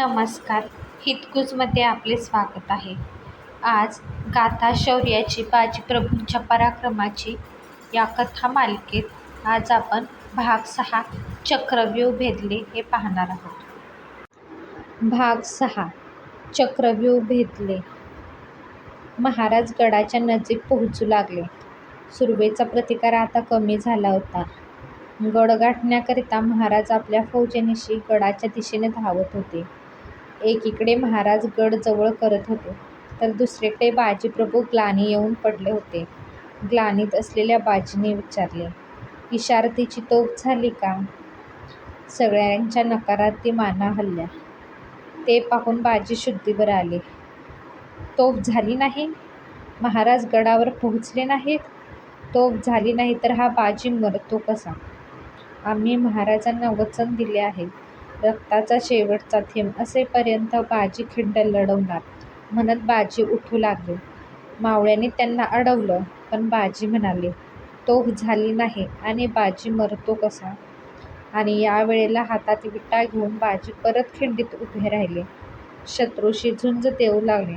नमस्कार. हितकुजमध्ये आपले स्वागत आहे. आज गाथा शौर्याची बाजी प्रभूंच्या पराक्रमाची या कथा मालिकेत आज आपण भाग सहा चक्रव्यूह भेदले हे पाहणार आहोत. भाग सहा चक्रव्यूह भेदले. महाराज गडाच्या नजीक पोहोचू लागले. सुरवेचा प्रतिकार आता कमी झाला होता. गड गाठण्याकरिता महाराज आपल्या फौजेनिशी गडाच्या दिशेने धावत होते. एकीकडे महाराज गड जवळ करत होते तर दुसरीकडे बाजीप्रभू ग्लानी येऊन पडले होते. ग्लानीत असलेल्या बाजीने विचारले इशारतीची तोफ झाली का? सगळ्यांच्या नकारात ती माना हलल्या. ते पाहून बाजी शुद्धीवर आले. तोफ झाली नाही? महाराज गडावर पोहोचले नाहीत? तोफ झाली नाही तर हा बाजी मरतो कसा? आम्ही महाराजांना वचन दिले आहे. रक्ताचा शेवटचा थेंब असेपर्यंत बाजी खिंड लढवणार. म्हणत बाजी उठू लागले. मावळ्याने त्यांना अडवलं पण बाजी म्हणाले तोफ झाली नाही आणि बाजी मरतो कसा? आणि या वेळेला हातात विटा घेऊन बाजी परत खिंडीत उभे राहिले. शत्रूशी झुंज देऊ लागले.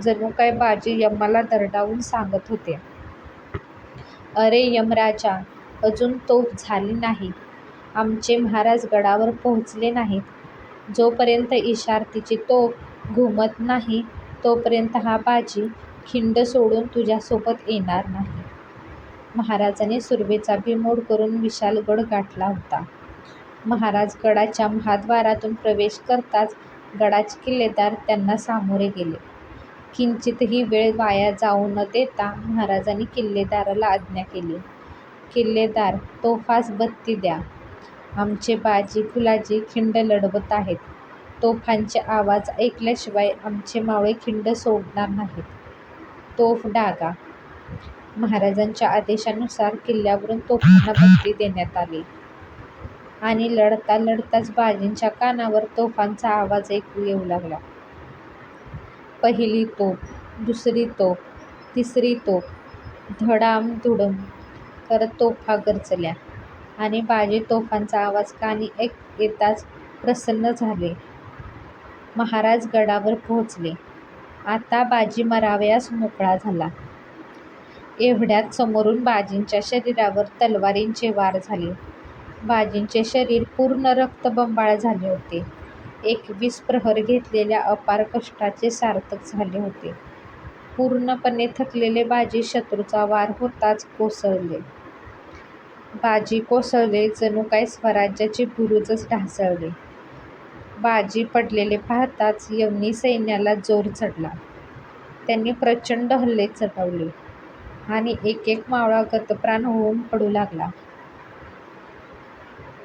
जणू काय बाजी यमाला दरडावून सांगत होते. अरे यमराजा अजून तोफ झाली नाही. आमचे महाराज गडावर पोहोचले नाहीत. जोपर्यंत इशारतीची तोफ घुमत नाही तोपर्यंत हा बाजी खिंड सोडून तुझ्यासोबत येणार नाही. महाराजाने सुरवेचा बिमोड करून विशाल गड गाठला होता. महाराज गडाच्या महाद्वारातून प्रवेश करताच गडाचे किल्लेदार त्यांना सामोरे गेले. किंचितही वेळ वाया जाऊ न देता महाराजांनी किल्लेदाराला आज्ञा केली. किल्लेदार तोफास बत्ती द्या. आमचे बाजी फुलाजी खिंड लढवत आहेत. तोफांचे आवाज ऐकल्याशिवाय आमचे मावळे खिंड सोडणार नाहीत. तोफ डागा. महाराजांच्या आदेशानुसार किल्ल्यावरून तोफांना बंदी देण्यात आली. आणि लढता लढताच बाजींच्या कानावर तोफांचा आवाज ऐकू येऊ लागला. पहिली तोफ दुसरी तोफ तिसरी तोफ धडाम धुडम. करत तोफा गरजल्या. आणि बाजी तोफांचा आवाज कानी एक येताच प्रसन्न झाले. महाराज गडावर पोहोचले. आता बाजी मरावयास मोकळा झाला. एवढ्यात समोरून बाजींच्या शरीरावर तलवारींचे वार झाले. बाजींचे शरीर पूर्ण रक्तबंबाळ झाले होते. एकवीस प्रहर घेतलेल्या अपार कष्टाचे सार्थक झाले होते. पूर्णपणे थकलेले बाजी शत्रूचा वार होताच कोसळले. बाजी कोसळले जणू काय स्वराज्याचे बुरुजच ढासळले. बाजी पडलेले पाहताच यवनी सैन्याला जोर चढला. त्यांनी प्रचंड हल्ले चढवले आणि एक एक मावळा गतप्राण होऊन पडू लागला.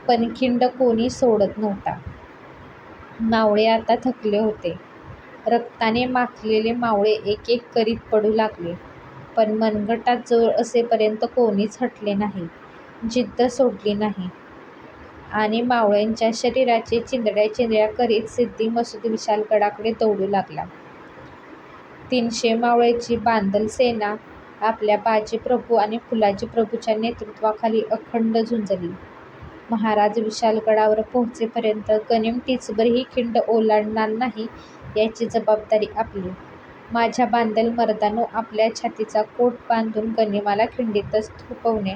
पण खिंड कोणी सोडत नव्हता. मावळे आता थकले होते. रक्ताने माखलेले मावळे एक एक करीत पडू लागले. पण मनगटात जोर असेपर्यंत कोणीच हटले नाही. जिद्द सोडली नाही. आणि मावळ्यांच्या शरीराचे चिंधड्या चिंधड्या करीत सिद्धी मसूद विशालगडाकडे दौडू लागला. तीनशे मावळ्याची बांधल सेना आपल्या बाजीप्रभू आणि फुलाजी प्रभूच्या नेतृत्वाखाली अखंड झुंजली. महाराज विशालगडावर पोहोचेपर्यंत गनिम टिचभर ही खिंड ओलांडणार नाही याची जबाबदारी आपली. माझ्या बांधल मर्दानो आपल्या छातीचा कोट बांधून गनिमाला खिंडीतच थोपवणे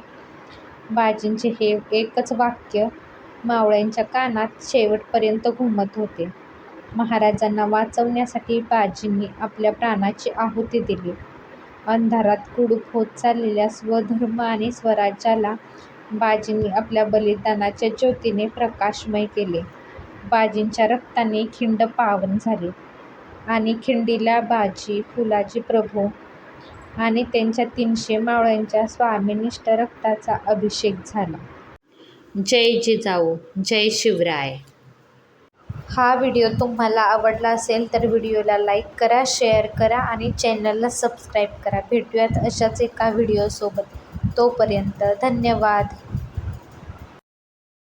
बाजींचे हे एकच वाक्य मावळ्यांच्या कानात शेवटपर्यंत घुमत होते. महाराजांना वाचवण्यासाठी बाजींनी आपल्या प्राणाची आहुती दिली. अंधारात कुडूप होत चाललेल्या स्वधर्म आणि स्वराज्याला बाजींनी आपल्या बलिदानाच्या ज्योतीने प्रकाशमय केले. बाजींच्या रक्ताने खिंड पावन झाली आणि खिंडीला बाजी फुलाजी प्रभू आणि त्यांच्या तीनशे मावळ्यांच्या स्वामिनिष्ठ रक्ताचा अभिषेक झाला. जय जिजाऊ जय शिवराय. हा व्हिडिओ तुम्हाला आवडला असेल तर व्हिडिओला लाईक करा शेअर करा आणि चॅनलला सबस्क्राईब करा. भेटूयात अशाच एका व्हिडिओसोबत. तोपर्यंत धन्यवाद.